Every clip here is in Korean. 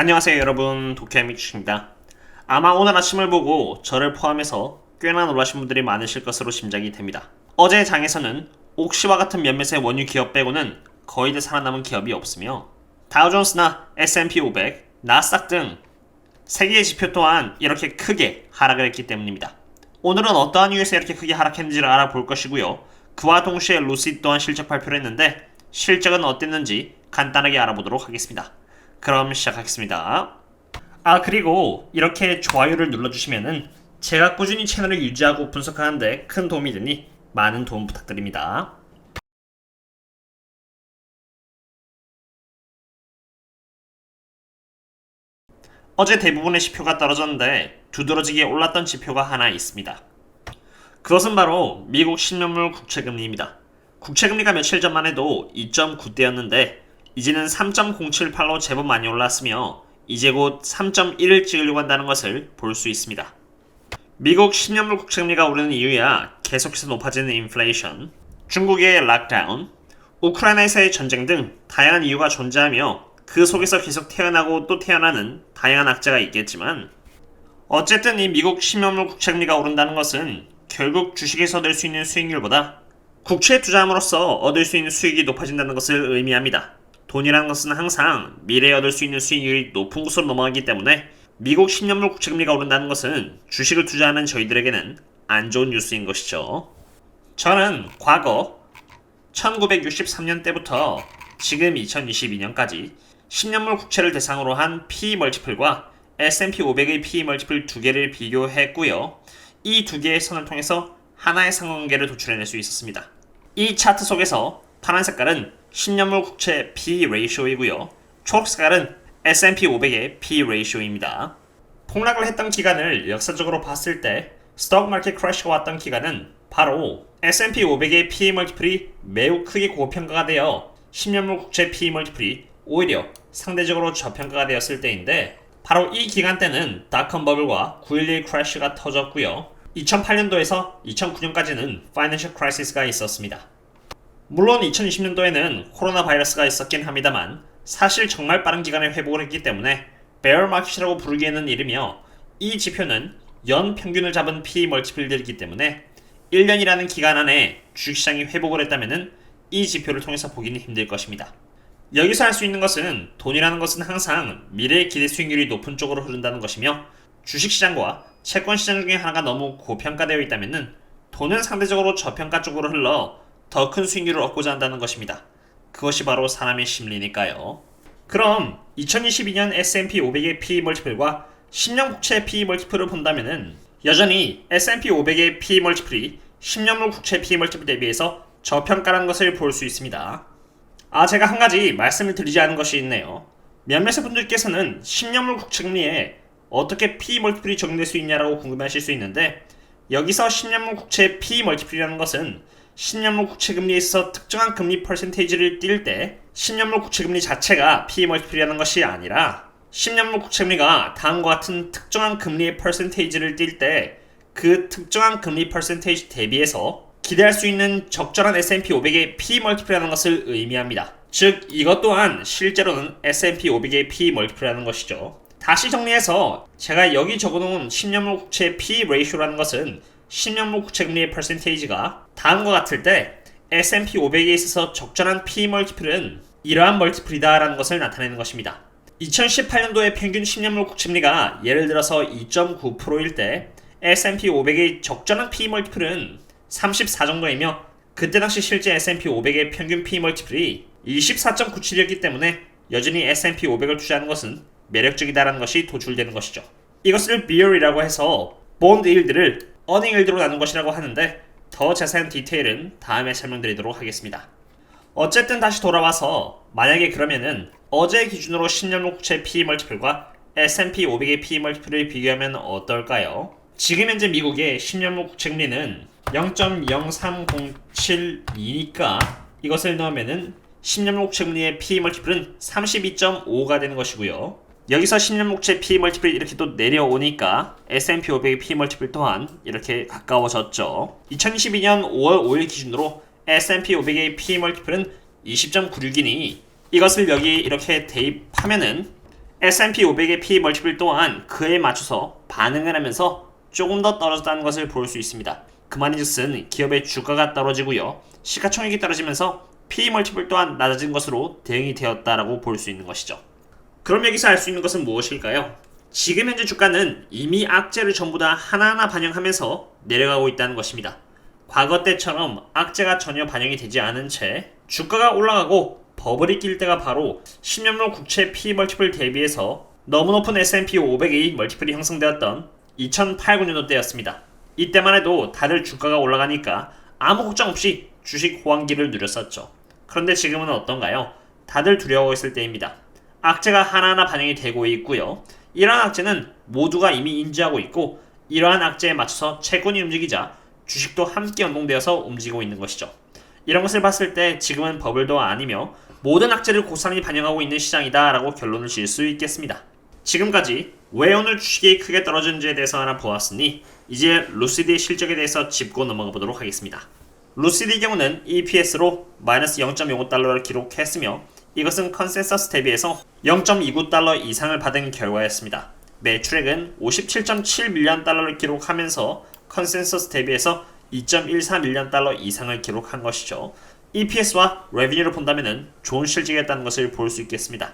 안녕하세요 여러분 도쿄미츠입니다. 아마 오늘 아침을 보고 저를 포함해서 꽤나 놀라신 분들이 많으실 것으로 짐작이 됩니다. 어제 장에서는 옥시와 같은 몇몇의 원유 기업 빼고는 거의 다 살아남은 기업이 없으며 다우존스나 S&P 500, 나스닥 등 세계의 지표 또한 이렇게 크게 하락을 했기 때문입니다. 오늘은 어떠한 이유에서 이렇게 크게 하락했는지를 알아볼 것이고요. 그와 동시에 루시 또한 실적 발표를 했는데 실적은 어땠는지 간단하게 알아보도록 하겠습니다. 그럼 시작하겠습니다. 아 그리고 이렇게 좋아요를 눌러주시면은 제가 꾸준히 채널을 유지하고 분석하는데 큰 도움이 되니 많은 도움 부탁드립니다. 어제 대부분의 지표가 떨어졌는데 두드러지게 올랐던 지표가 하나 있습니다. 그것은 바로 미국 10년물 국채금리입니다. 국채금리가 며칠 전만 해도 2.9대였는데 이제는 3.078로 제법 많이 올랐으며 이제 곧 3.1을 찍으려고 한다는 것을 볼 수 있습니다. 미국 10년물 국채금리가 오르는 이유야 계속해서 높아지는 인플레이션, 중국의 락다운, 우크라이나에서의 전쟁 등 다양한 이유가 존재하며 그 속에서 계속 태어나고 또 태어나는 다양한 악재가 있겠지만 어쨌든 이 미국 10년물 국채금리가 오른다는 것은 결국 주식에서 얻을 수 있는 수익률보다 국채에 투자함으로써 얻을 수 있는 수익이 높아진다는 것을 의미합니다. 돈이라는 것은 항상 미래에 얻을 수 있는 수익률이 높은 곳으로 넘어가기 때문에 미국 10년물 국채금리가 오른다는 것은 주식을 투자하는 저희들에게는 안 좋은 뉴스인 것이죠. 저는 과거 1963년 때부터 지금 2022년까지 10년물 국채를 대상으로 한 P 멀티플과 S&P 500의 P 멀티플 두 개를 비교했고요. 이 두 개의 선을 통해서 하나의 상관관계를 도출해낼 수 있었습니다. 이 차트 속에서 파란 색깔은 10년물 국채 P 레이쇼이고요. 초록 색깔은 S&P 500의 P 레이쇼입니다. 폭락을 했던 기간을 역사적으로 봤을 때 스톡 마켓 크래시가 왔던 기간은 바로 S&P 500의 P 멀티플이 매우 크게 고평가가 되어 10년물 국채 P 멀티플이 오히려 상대적으로 저평가가 되었을 때인데 바로 이 기간 때는 닷컴 버블과 9.11 크래시가 터졌고요. 2008년도에서 2009년까지는 파이낸셜 크라이시스가 있었습니다. 물론 2020년도에는 코로나 바이러스가 있었긴 합니다만 사실 정말 빠른 기간에 회복을 했기 때문에 베어 마켓이라고 부르기에는 이르며 이 지표는 연 평균을 잡은 P 멀티플들이기 때문에 1년이라는 기간 안에 주식시장이 회복을 했다면 이 지표를 통해서 보기는 힘들 것입니다. 여기서 할 수 있는 것은 돈이라는 것은 항상 미래의 기대 수익률이 높은 쪽으로 흐른다는 것이며 주식시장과 채권시장 중에 하나가 너무 고평가되어 있다면 돈은 상대적으로 저평가 쪽으로 흘러 더 큰 수익률을 얻고자 한다는 것입니다. 그것이 바로 사람의 심리니까요. 그럼 2022년 S&P 500의 PE 멀티플과 10년 국채 PE 멀티플을 본다면은 여전히 S&P 500의 PE 멀티플이 10년물 국채 PE 멀티플 대비해서 저평가라는 것을 볼 수 있습니다. 아, 제가 한 가지 말씀을 드리지 않은 것이 있네요. 몇몇의 분들께서는 10년물 국채 금리에 어떻게 P 멀티플이 적용될 수 있냐라고 궁금해하실 수 있는데 여기서 10년물 국채 P 멀티플이라는 것은 10년물 국채금리에 있어서 특정한 금리 퍼센테이지를 띌 때 10년물 국채금리 자체가 P 멀티플이라는 것이 아니라 10년물 국채금리가 다음과 같은 특정한 금리의 퍼센테이지를 띌 때 그 특정한 금리 퍼센테이지 대비해서 기대할 수 있는 적절한 S&P 500의 P 멀티플이라는 것을 의미합니다. 즉 이것 또한 실제로는 S&P 500의 P 멀티플이라는 것이죠. 다시 정리해서 제가 여기 적어놓은 10년물 국채 P 레이쇼라는 것은 10년물 국채금리의 퍼센테이지가 다음과 같을 때 S&P 500에 있어서 적절한 P 멀티플은 이러한 멀티플이다라는 것을 나타내는 것입니다. 2018년도의 평균 10년물 국채금리가 예를 들어서 2.9%일 때 S&P 500의 적절한 P 멀티플은 34 정도이며 그때 당시 실제 S&P 500의 평균 P 멀티플이 24.97이었기 때문에 여전히 S&P 500을 투자하는 것은 매력적이다라는 것이 도출되는 것이죠. 이것을 비율이라고 해서 본드 일드를 어닝 일드로 나눈 것이라고 하는데 더 자세한 디테일은 다음에 설명드리도록 하겠습니다. 어쨌든 다시 돌아와서 만약에 그러면은 어제 기준으로 10년 국채 P 멀티플과 S&P 500의 P 멀티플을 비교하면 어떨까요? 지금 현재 미국의 10년물 국채금리는 0.03072니까 이것을 넣으면은 10년물 국채금리의 P 멀티플은 32.5가 되는 것이고요. 여기서 10년 목채 P 멀티플 이렇게 또 내려오니까 S&P 500의 P 멀티플 또한 이렇게 가까워졌죠. 2022년 5월 5일 기준으로 S&P 500의 P 멀티플은 20.96이니 이것을 여기 이렇게 대입하면은 S&P 500의 P 멀티플 또한 그에 맞춰서 반응을 하면서 조금 더 떨어졌다는 것을 볼 수 있습니다. 그 말인즉슨 기업의 주가가 떨어지고요. 시가총액이 떨어지면서 P 멀티플 또한 낮아진 것으로 대응이 되었다라고 볼 수 있는 것이죠. 그럼 여기서 알 수 있는 것은 무엇일까요? 지금 현재 주가는 이미 악재를 전부 다 하나하나 반영하면서 내려가고 있다는 것입니다. 과거 때처럼 악재가 전혀 반영이 되지 않은 채 주가가 올라가고 버블이 낄 때가 바로 10년물 국채 P 멀티플 대비해서 너무 높은 S&P 500의 멀티플이 형성되었던 2008, 9년도 때였습니다. 이때만 해도 다들 주가가 올라가니까 아무 걱정 없이 주식 호황기를 누렸었죠. 그런데 지금은 어떤가요? 다들 두려워 있을 때입니다. 악재가 하나하나 반영이 되고 있고요. 이러한 악재는 모두가 이미 인지하고 있고 이러한 악재에 맞춰서 채권이 움직이자 주식도 함께 연동되어서 움직이고 있는 것이죠. 이런 것을 봤을 때 지금은 버블도 아니며 모든 악재를 고스란히 반영하고 있는 시장이다 라고 결론을 지을 수 있겠습니다. 지금까지 왜 오늘 주식이 크게 떨어졌는지에 대해서 하나 보았으니 이제 루시드의 실적에 대해서 짚고 넘어가 보도록 하겠습니다. 루시드의 경우는 EPS로 마이너스 0.05달러를 기록했으며 이것은 컨센서스 대비해서 0.29달러 이상을 받은 결과였습니다. 매출액은 57.7 밀리언 달러를 기록하면서 컨센서스 대비해서 2.14 밀리언 달러 이상을 기록한 것이죠. EPS와 레비뉴를 본다면 좋은 실적이었다는 것을 볼 수 있겠습니다.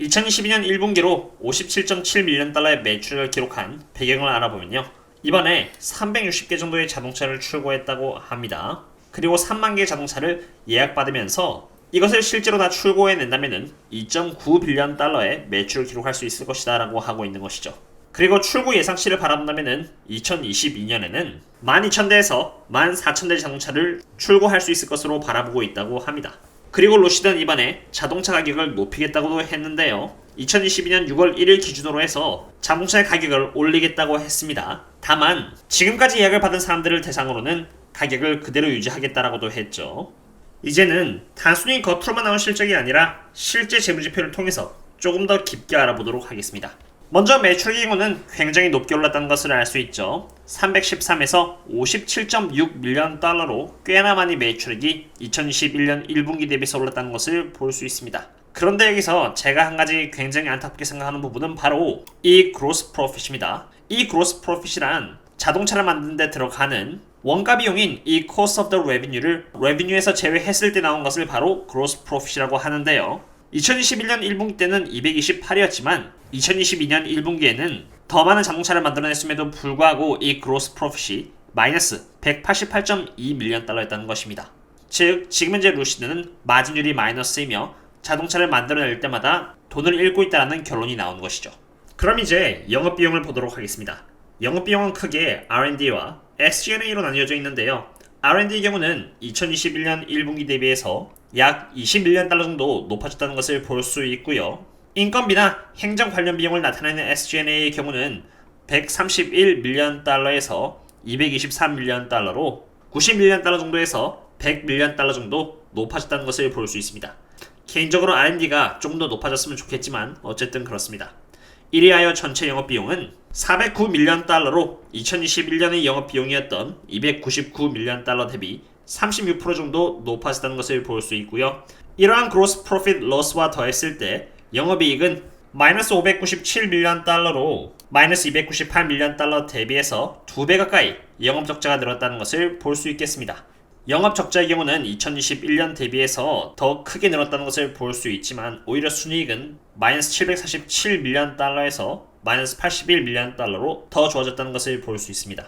2022년 1분기로 57.7 밀리언 달러의 매출을 기록한 배경을 알아보면요. 이번에 360개 정도의 자동차를 출고했다고 합니다. 그리고 3만 개의 자동차를 예약받으면서 이것을 실제로 다 출고해낸다면 2.9 빌리언 달러의 매출을 기록할 수 있을 것이다 라고 하고 있는 것이죠. 그리고 출고 예상치를 바라본다면 2022년에는 12,000대에서 14,000대 자동차를 출고할 수 있을 것으로 바라보고 있다고 합니다. 그리고 로시드는 이번에 자동차 가격을 높이겠다고도 했는데요. 2022년 6월 1일 기준으로 해서 자동차의 가격을 올리겠다고 했습니다. 다만 지금까지 예약을 받은 사람들을 대상으로는 가격을 그대로 유지하겠다라고도 했죠. 이제는 단순히 겉으로만 나온 실적이 아니라 실제 재무지표를 통해서 조금 더 깊게 알아보도록 하겠습니다. 먼저 매출의 경우는 굉장히 높게 올랐다는 것을 알 수 있죠. 313에서 57.6 밀리언 달러로 꽤나 많이 매출액이 2021년 1분기 대비해서 올랐다는 것을 볼 수 있습니다. 그런데 여기서 제가 한 가지 굉장히 안타깝게 생각하는 부분은 바로 이 그로스 프로핏입니다. 이 그로스 프로핏이란 자동차를 만드는 데 들어가는 원가 비용인 이 cost of the revenue를 revenue에서 제외했을 때 나온 것을 바로 gross profit이라고 하는데요. 2021년 1분기 때는 228이었지만 2022년 1분기에는 더 많은 자동차를 만들어냈음에도 불구하고 이 gross profit이 마이너스 188.2 밀리언 달러였다는 것입니다. 즉 지금 현재 루시드는 마진율이 마이너스이며 자동차를 만들어낼 때마다 돈을 잃고 있다는 결론이 나온 것이죠. 그럼 이제 영업비용을 보도록 하겠습니다. 영업비용은 크게 R&D와 SG&A로 나뉘어져 있는데요. R&D의 경우는 2021년 1분기 대비해서 약 21년 달러 정도 높아졌다는 것을 볼 수 있고요. 인건비나 행정 관련 비용을 나타내는 SG&A의 경우는 131 밀리언 달러에서 223 밀리언 달러로 90 밀리언 달러 정도에서 100 밀리언 달러 정도 높아졌다는 것을 볼 수 있습니다. 개인적으로 R&D가 조금 더 높아졌으면 좋겠지만 어쨌든 그렇습니다. 이리하여 전체 영업 비용은 409 밀리언 달러로 2021년의 영업 비용이었던 299 밀리언 달러 대비 36% 정도 높아졌다는 것을 볼 수 있고요. 이러한 gross profit loss와 더했을 때 영업이익은 마이너스 597 밀리언 달러로 마이너스 298 밀리언 달러 대비해서 2배 가까이 영업 적자가 늘었다는 것을 볼 수 있겠습니다. 영업 적자의 경우는 2021년 대비해서 더 크게 늘었다는 것을 볼 수 있지만 오히려 순이익은 마이너스 747 밀리언 달러에서 마이너스 81 밀리언 달러로 더 좋아졌다는 것을 볼 수 있습니다.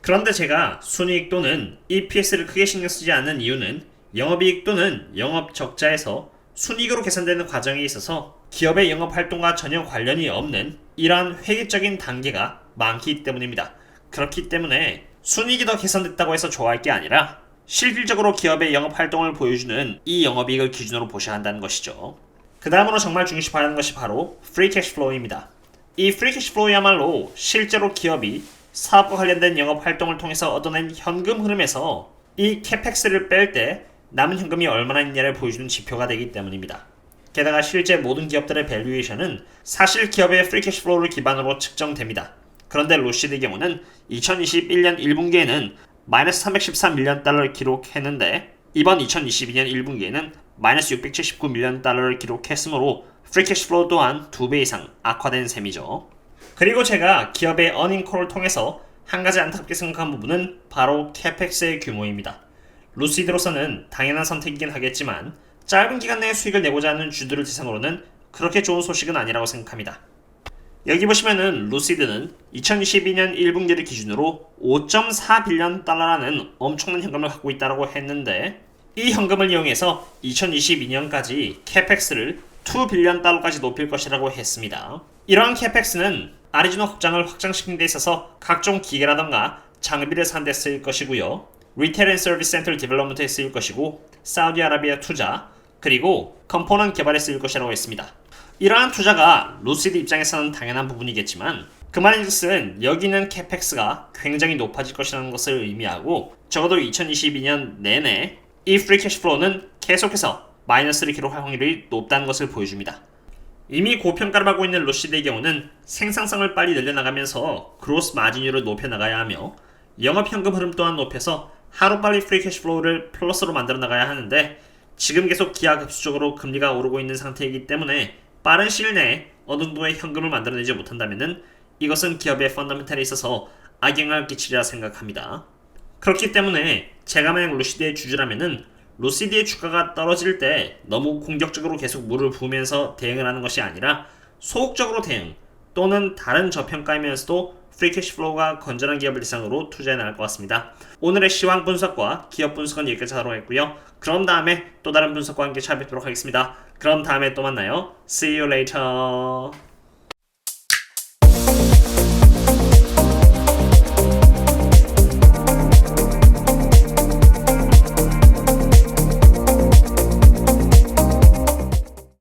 그런데 제가 순이익 또는 EPS를 크게 신경 쓰지 않는 이유는 영업이익 또는 영업 적자에서 순이익으로 계산되는 과정에 있어서 기업의 영업 활동과 전혀 관련이 없는 이러한 회계적인 단계가 많기 때문입니다. 그렇기 때문에 순이익이 더 계산됐다고 해서 좋아할 게 아니라 실질적으로 기업의 영업 활동을 보여주는 이 영업이익을 기준으로 보셔야 한다는 것이죠. 그 다음으로 정말 중요시 봐야 하는 것이 바로 free cash flow입니다. 이 free cash flow야말로 실제로 기업이 사업과 관련된 영업 활동을 통해서 얻어낸 현금 흐름에서 이 캐펙스를 뺄 때 남은 현금이 얼마나 있냐를 보여주는 지표가 되기 때문입니다. 게다가 실제 모든 기업들의 밸류에이션은 사실 기업의 프리 캐시 플로우를 기반으로 측정됩니다. 그런데 로시드의 경우는 2021년 1분기에는 마이너스 313 밀리언 달러를 기록했는데 이번 2022년 1분기에는 마이너스 679밀리언 달러를 기록했으므로 프리캐시 플로우 또한 2배 이상 악화된 셈이죠. 그리고 제가 기업의 어닝콜을 통해서 한 가지 안타깝게 생각한 부분은 바로 캐펙스의 규모입니다. 루시드로서는 당연한 선택이긴 하겠지만 짧은 기간 내에 수익을 내고자 하는 주들을 대상으로는 그렇게 좋은 소식은 아니라고 생각합니다. 여기 보시면은 루시드는 2022년 1분기를 기준으로 5.4 빌리언 달러라는 엄청난 현금을 갖고 있다고 했는데 이 현금을 이용해서 2022년까지 캐펙스를 2 빌리언 달러까지 높일 것이라고 했습니다. 이러한 캐펙스는 아리조나 확장을 확장시키는 데 있어서 각종 기계라던가 장비를 사는 데 쓰일 것이고요. 리테일 앤 서비스 센터 디벨롭먼트에 쓰일 것이고 사우디아라비아 투자 그리고 컴포넌 개발에 쓰일 것이라고 했습니다. 이러한 투자가 루시드 입장에서는 당연한 부분이겠지만 그 말인즉슨 여기 있는 캐펙스가 굉장히 높아질 것이라는 것을 의미하고 적어도 2022년 내내 이 프리 캐시 플로우는 계속해서 마이너스를 기록할 확률이 높다는 것을 보여줍니다. 이미 고평가를 받고 있는 루시드의 경우는 생산성을 빨리 늘려나가면서 그로스 마진율을 높여나가야 하며 영업 현금 흐름 또한 높여서 하루빨리 프리 캐시 플로우를 플러스로 만들어 나가야 하는데 지금 계속 기하급수적으로 금리가 오르고 있는 상태이기 때문에 빠른 시일 내에 어느 정도의 현금을 만들어내지 못한다면 이것은 기업의 펀더멘탈에 있어서 악영향을 끼치리라 생각합니다. 그렇기 때문에 제가 만약 루시드의 주주라면은 루시드의 주가가 떨어질 때 너무 공격적으로 계속 물을 부으면서 대응을 하는 것이 아니라 소극적으로 대응 또는 다른 저평가이면서도 프리캐시 플로우가 건전한 기업을 대상으로 투자해 나갈 것 같습니다. 오늘의 시황 분석과 기업 분석은 여기까지 하도록 했고요. 그럼 다음에 또 다른 분석과 함께 찾아뵙도록 하겠습니다. 그럼 다음에 또 만나요. See you later.